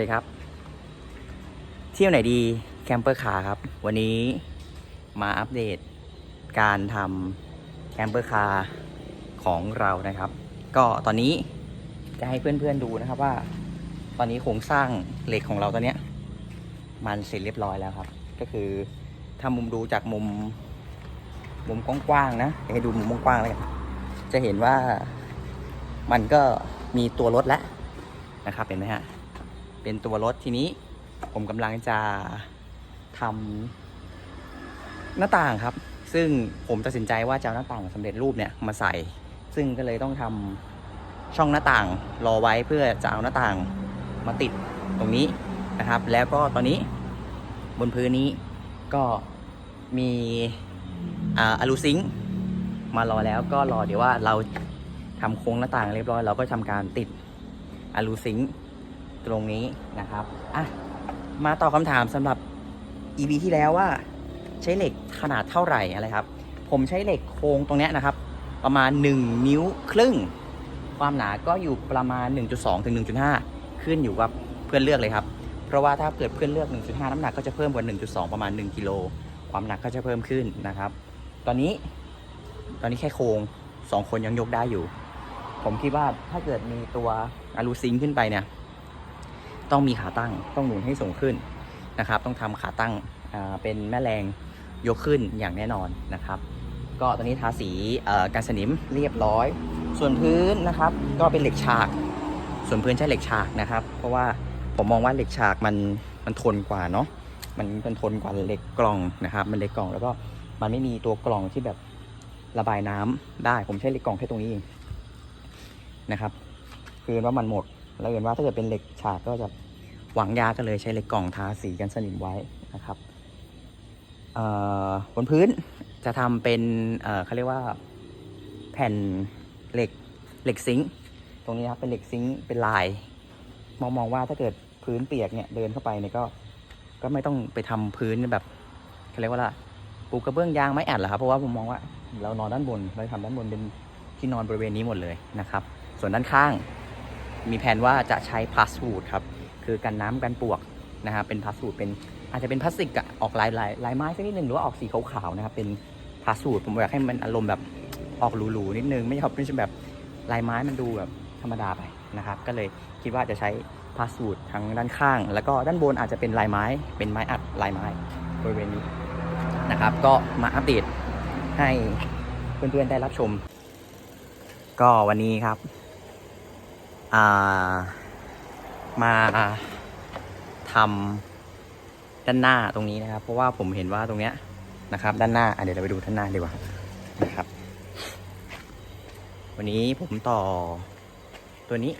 ดีครับ เที่ยวไหนดีแคมเปอร์คาร์ครับ วันนี้มาอัปเดตการทำแคมเปอร์คาร์ของเรานะครับ ก็ตอนนี้จะให้เพื่อนๆดูนะครับว่า ตอนนี้โครงสร้างเหล็กของเราตอนนี้มันเสร็จเรียบร้อยแล้วครับ ก็คือถ้ามุมดูจากมุม มุมกว้างๆนะให้ดูมุมกว้างๆเลยจะเห็นว่ามันก็มีตัวรถแล้วนะครับเห็นไหมฮะ เป็นตัวรถทีนี้ ผมกำลังจะทำหน้าต่างครับ ซึ่งผมตัดสินใจว่าจะเอาหน้าต่างสำเร็จรูปเนี่ยมาใส่ ซึ่งก็เลยต้องทำช่องหน้าต่างรอไว้เพื่อจะเอาหน้าต่างมาติดตรงนี้นะครับ แล้วก็ตอนนี้บนพื้นนี้ก็มีอ่าอลูซิงมารอแล้วก็รอเดี๋ยวว่าเราทำโครงหน้าต่างเรียบร้อย เราก็ทำการติดอะลูซิง ตรงนี้นะครับอะมาตอบคำถามสำหรับ EP ที่แล้วว่า ใช้เหล็กขนาดเท่าไหร่อะไรครับ ผมใช้เหล็กโครงตรงนี้นะครับ ประมาณ 1 นิ้วครึ่ง ความหนาก็อยู่ประมาณ 1.2 ถึง 1.5 ขึ้นอยู่กับเพื่อนเลือกเลยครับ เพราะว่าถ้าเกิดเพื่อนเลือก 1.5 น้ำหนักก็จะเพิ่มกว่า 1.2 ประมาณ 1 กิโล ความหนักก็จะเพิ่มขึ้นนะครับ ตอนนี้ตอนนี้แค่โครงสองคนยังยกได้อยู่ ผมคิดว่าถ้าเกิดมีตัวอะลูซิงขึ้นไปเนี่ย ต้องมีขาตั้งต้องหนุนให้สูงขึ้นนะครับ ต้องทำขาตั้งเป็นแม่แรงยกขึ้นอย่างแน่นอนนะครับ ก็ตอนนี้ทาสีกันสนิมเรียบร้อย ส่วนพื้นนะครับก็เป็นเหล็กฉาก ส่วนพื้นใช้เหล็กฉากนะครับ เพราะว่าผมมองว่าเหล็กฉากมันมันทนกว่าเนาะมันมันทนกว่าเหล็กกล่องนะครับ มันเหล็กกล่องแล้วก็มันไม่มีตัวกล่องที่แบบระบายน้ำได้ผมใช้เหล็กกล่องแค่ตรงนี้เองนะครับ คือว่ามันหมด แล้วเห็นว่าถ้าเกิดเป็นเหล็กฉากก็จะหวังยากก็เลยใช้เหล็กกล่องทาสีกันสนิมไว้นะครับเอ่อบนพื้นจะทำเป็นเออเขาเรียกว่าแผ่นเหล็กเหล็กซิงค์ตรงนี้ครับเป็นเหล็กซิงค์เป็นลาย มองมองว่าถ้าเกิดพื้นเปียกเนี่ยเดินเข้าไปเนี่ยก็ก็ไม่ต้องไปทำพื้นแบบเขาเรียกว่าละปูกระเบื้องยางไม้อัดหรอครับเพราะว่าผมมองว่าเรานอนด้านบนเราทำด้านบนเป็นที่นอนบริเวณนี้หมดเลยนะครับ ส่วนด้านข้าง มีแผนว่าจะใช้พลาสติกครับ คือกันน้ำกันปวกนะครับเป็นพลาสติกเป็นอาจจะเป็นพลาสติกอะออกลายลายลายไม้สักนิดหนึ่งหรือว่าออกสีขาวๆนะครับเป็นพลาสติกผมอยากให้มันอารมณ์แบบออกหรูๆนิดนึงไม่ชอบไม่ใช่แบบลายไม้มันดูแบบธรรมดาไปนะครับ ก็เลยคิดว่าจะใช้พลาสติกทั้งด้านข้าง แล้วก็ด้านบนอาจจะเป็นลายไม้ เป็นไม้อัดลายไม้บริเวณนี้นะครับ ก็มาอัปเดตให้เพื่อนๆได้รับชม ก็วันนี้ครับ มาทำด้านหน้าตรงนี้นะครับ เพราะว่าผมเห็นว่าตรงเนี้ยนะครับ ด้านหน้าเดี๋ยวเราไปดูด้านหน้าดีกว่านะครับ วันนี้ผมต่อตัวนี้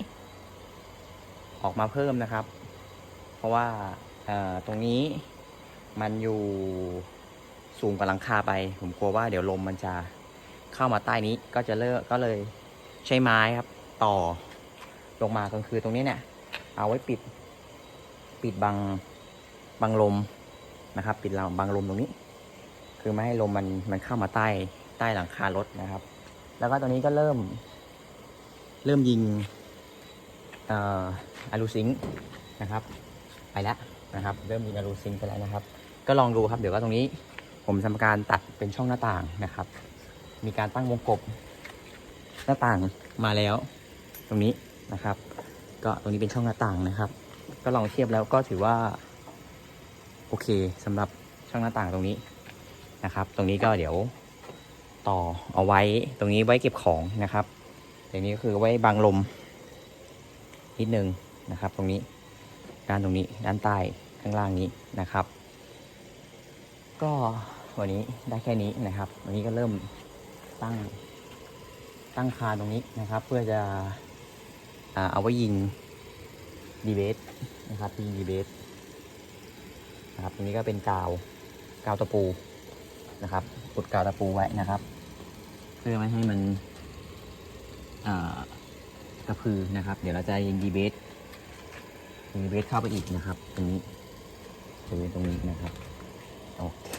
ออกมาเพิ่มนะครับ เพราะว่าตรงนี้มันอยู่สูงกว่าหลังคาไป ผมกลัวว่าเดี๋ยวลมมันจะเข้ามาใต้นี้ก็จะเลิกก็เลยใช้ไม้ครับ ต่อ ลงมาก็คือตรงนี้เนี่ย เอาไว้ปิด ปิดบังบังลมนะครับ ปิดเราบังลมตรงนี้ คือไม่ให้ลมมันมันเข้ามาใต้ใต้หลังคารถนะครับ แล้วก็ตรงนี้ก็เริ่ม เริ่มยิงเอ่ออะลูซิงนะครับ ไปแล้วนะครับ เริ่มยิงอะลูซิงไปแล้วนะครับ ก็ลองดูครับเดี๋ยวก็ตรงนี้ ผมทำการตัดเป็นช่องหน้าต่างนะครับ มีการตั้งวงกบหน้าต่างมาแล้ว ตรงนี้ นะครับ ก็ตรงนี้เป็นช่องหน้าต่างนะครับ ก็ลองเทียบแล้วก็ถือว่า โอเคสำหรับช่องหน้าต่างตรงนี้นะครับ ตรงนี้ก็เดี๋ยวต่อเอาไว้ตรงนี้ไว้เก็บของนะครับอย่างนี้ก็คือไว้บังลมนิดนึงนะครับ ตรงนี้ด้านตรงนี้ด้านใต้ข้างล่างนี้นะครับ ก็วันนี้ได้แค่นี้นะครับ วันนี้ก็เริ่มตั้งตั้งคาตรงนี้นะครับ เพื่อจะ เอาไว้ยิงดีเบสนะครับยิงดีเบสนะครับตรงนี้ก็เป็นกาวกาวตะปูนะครับอุดกาวตะปูไว้นะครับ เพื่อไม่ให้มันกระพือนะครับ เดี๋ยวเราจะยิงดีเบสดีเบสเข้าไปอีกนะครับ ตรงนี้บริเวณตรงนี้นะครับโอเค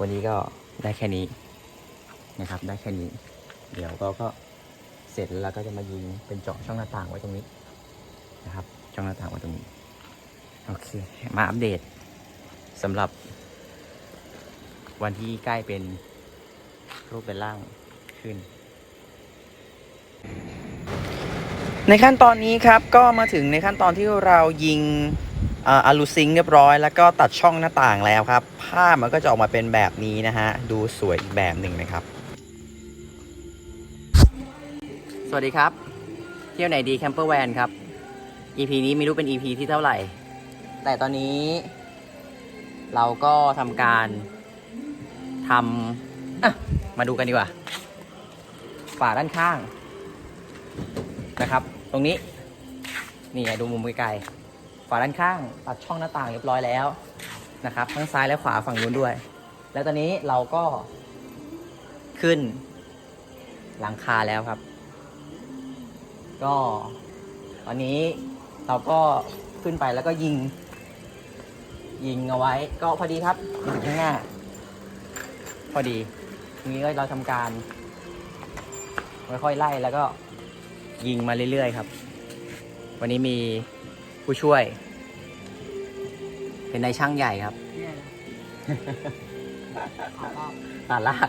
วันนี้ก็ได้แค่นี้นะครับ ได้แค่นี้ เดี๋ยวก็ก็ ร็จแล้วเราก็จะมายิงเป็นเจาะช่องหน้าต่างไว้ตรงนี้นะครับ ช่องหน้าต่างไว้ตรงนี้โอเคมาอัปเดตสำหรับวันที่ใกล้เป็นรูปเป็นร่างขึ้น ในขั้นตอนนี้ครับก็มาถึงในขั้นตอนที่เรายิงอะลูซิงเรียบร้อย แล้วก็ตัดช่องหน้าต่างแล้วครับ ภาพมันก็จะออกมาเป็นแบบนี้นะฮะ ดูสวยอีกแบบหนึ่งนะครับ สวัสดีครับ เที่ยวไหนดีแคมเปอร์แวนครับ EP นี้ไม่รู้เป็น EP ที่เท่าไหร่ แต่ตอนนี้ เราก็ทำการทำอะมาดูกันดีกว่า ฝาด้านข้าง นะครับ ตรงนี้ นี่ดูมุมไกลๆฝาด้านข้างตัดช่องหน้าต่างเรียบร้อยแล้วนะครับ ทั้งซ้ายและขวาฝั่งนู้นด้วย แล้วตอนนี้เราก็ขึ้นหลังคาแล้วครับ ก็ตอนนี้เราก็ขึ้นไปแล้วก็ยิง ยิงเอาไว้ ก็พอดีครับอยู่ข้างหน้า พอดีทีนี้ก็เราทำการค่อยๆไล่แล้วก็ยิงมาเรื่อยๆครับ วันนี้มีผู้ช่วย เป็นนายช่างใหญ่ครับตาลาด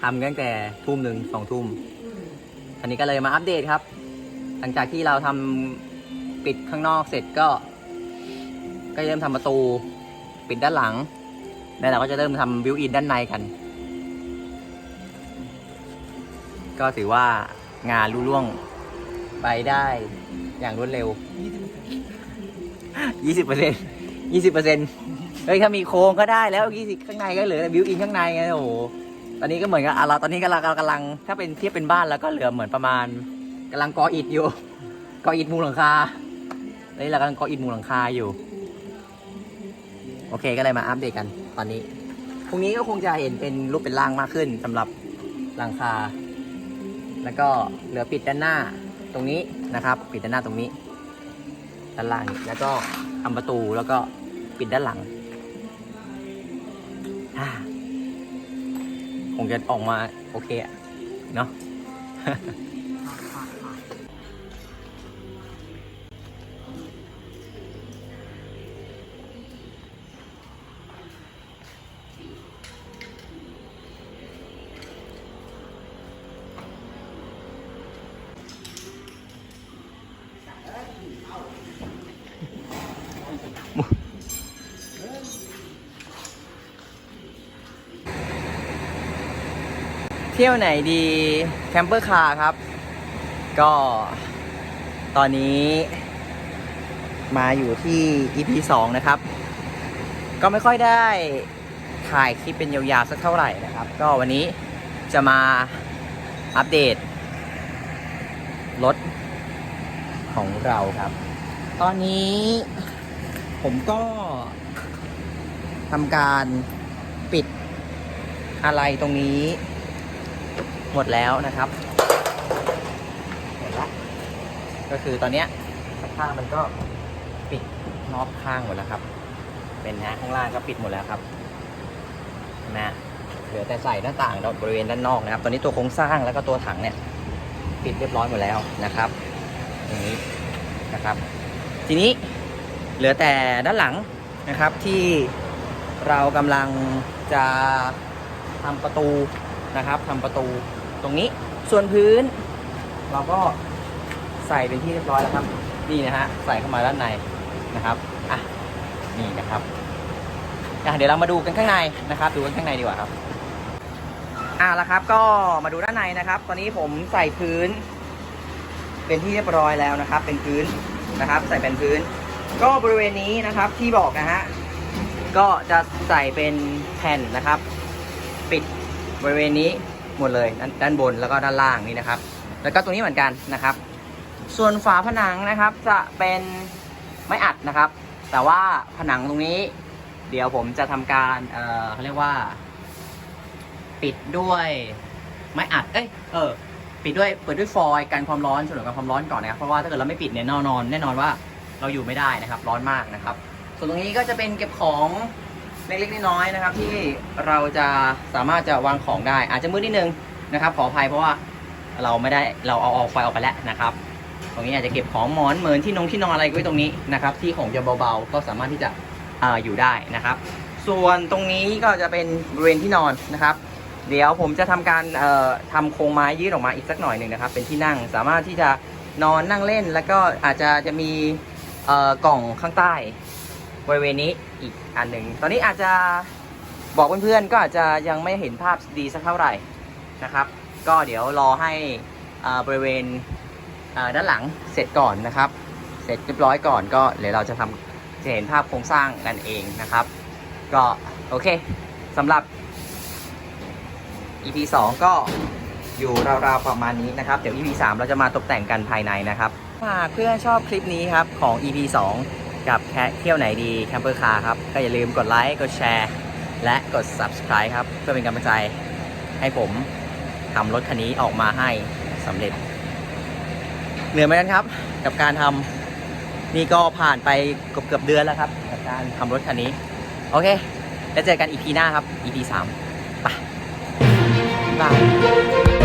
ทำตั้งแต่ทุ่มหนึ่งสองทุ่มอันนี้ก็เลยมาอัปเดตครับห ลังจากที่เราทำปิดข้างนอกเสร็จก็ ก็เริ่มทำประตู ปิดด้านหลัง แล้วเราก็จะเริ่มทำบิวอินด้านในกัน ก็ถือว่างานรุ่ล่วงไปได้อย่างรวดเร็วยี่สิบเปอร์เซ็นยี่สิบเปอร์เซ็นเฮ้ยถ้ามีโครงก็ได้แล้วยี่สิบข้างในก็เหลือแต่บิวอินข้างในไงโอ้โหตอนนี้ก็เหมือนกับเราตอนนี้กำลังกำลัง ถ้าเป็นเทียบเป็นบ้านแล้วก็เหลือเหมือนประมาณ กำลังก่ออิฐอยู่ก่ออิฐมุงหลังคานนี้เรากำลังก่ออิฐมุงหลังคาอยู่ โอเคก็เลยมาอัปเดตกันตอนนี้พรุ่งนี้ก็คงจะเห็นเป็นรูปเป็นร่างมากขึ้นสำหรับหลังคา แล้วก็เหลือปิดด้านหน้าตรงนี้นะครับ ปิดด้านหน้าตรงนี้ด้านล่างแล้วก็ทำประตูแล้วก็ปิดด้านหลังอ่าคงจะออกมาโอเคอะเนาะ เที่ยวไหนดีแคมเปอร์คาร์ครับ ก็ตอนนี้มาอยู่ที่ EP 2 นะครับ ก็ไม่ค่อยได้ถ่ายคลิปเป็นยาวๆสักเท่าไหร่นะครับ ก็วันนี้จะมาอัปเดตรถของเราครับ ตอนนี้ผมก็ทำการปิดอะไรตรงนี้ หมดแล้วนะครับหมดละก็คือตอนเนี้ยข้างมันก็ปิดน็อบข้างหมดแล้วครับ เป็นนะข้างล่างก็ปิดหมดแล้วครับนะเหลือแต่ใส่หน้าต่างบริเวณด้านนอกนะครับ ตอนนี้ตัวโครงสร้างแล้วก็ตัวถังเนี่ยปิดเรียบร้อยหมดแล้วนะครับอย่างนี้นะครับ ทีนี้เหลือแต่ด้านหลังนะครับที่เรากำลังจะทำประตูนะครับทำประตู ตรงนี้ ส่วนพื้น เราก็ใส่เป็นที่เรียบร้อยแล้วครับ นี่นะฮะ ใส่เข้ามาด้านในนะครับ อะ นี่นะครับ อะ เดี๋ยวเรามาดูกันข้างในนะครับ ดูกันข้างในดีกว่าครับ อะแล้วครับ ก็มาดูด้านในนะครับ ตอนนี้ผมใส่พื้น เป็นที่เรียบร้อยแล้วนะครับ เป็นพื้นนะครับ ใส่เป็นพื้น ก็บริเวณนี้นะครับ ที่บอกนะฮะ ก็จะใส่เป็นแผ่นนะครับ ปิดบริเวณนี้ หมดเลยด้านด้านบนแล้วก็ด้านล่างนี่นะครับ แล้วก็ตรงนี้เหมือนกันนะครับ ส่วนฝาผนังนะครับจะเป็นไม้อัดนะครับ แต่ว่าผนังตรงนี้ เดี๋ยวผมจะทำการเอ่อเขาเรียกว่า ปิดด้วยไม้อัดเอ้ยเออปิดด้วยเปิดด้วยฟอยล์กันความร้อนฉนวนกันความร้อนก่อนนะครับเพราะว่าถ้าเกิดเราไม่ปิดเนี่ยแน่นอน แน่นอนว่าเราอยู่ไม่ได้นะครับ ร้อนมากนะครับ ส่วนตรงนี้ก็จะเป็นเก็บของ เล็กๆน้อยๆนะครับ ที่เราจะสามารถจะวางของได้ อาจจะมืดนิดนึงนะครับ ขออภัยเพราะว่าเราไม่ได้เราเอาออกไฟออกไปแล้วนะครับ ตรงนี้อาจจะเก็บของหมอนเหมือนที่นงที่นอนอะไรไว้ตรงนี้นะครับ ที่ของจะเบาๆก็สามารถที่จะออยู่ได้นะครับ ส่วนตรงนี้ก็จะเป็นบริเวณที่นอนนะครับ เดี๋ยวผมจะทำการเอ่อทำโครงไม้ยืดออกมาอีกสักหน่อยหนึ่งนะครับ เป็นที่นั่งสามารถที่จะนอนนั่งเล่น แล้วก็อาจจะจะมีกล่องข้างใต้ บริเวณนี้อีกอันหนึ่งตอนนี้อาจจะบอกเพื่อนๆก็อาจจะยังไม่เห็นภาพดีสักเท่าไหร่นะครับ ก็เดี๋ยวรอให้บริเวณด้านหลังเสร็จก่อนนะครับ เสร็จเรียบร้อยก่อนก็เดี๋ยวเราจะทำจะเห็นภาพโครงสร้างนั่นเองนะครับ ก็โอเคสำหรับ EP 2 ก็อยู่ราวๆประมาณนี้นะครับ เดี๋ยว EP 3 เราจะมาตกแต่งกันภายในนะครับหากเพื่อนชอบคลิปนี้ครับของ EP 2 กับแค่เที่ยวไหนดีแคมเปอร์คาร์ครับ ก็อย่าลืมกดไลค์ กดแชร์ และกด Subscribe ครับ เพื่อเป็นกำลังใจให้ผมทำรถคันนี้ออกมาให้สำเร็จ เหนื่อยไหมกันครับ กับการทำนี่ก็ผ่านไปเกือบเกือบเดือนแล้วครับ กับการทำรถคันนี้ โอเค แล้วเจอกัน EP หน้าครับ EP 3ไปบาย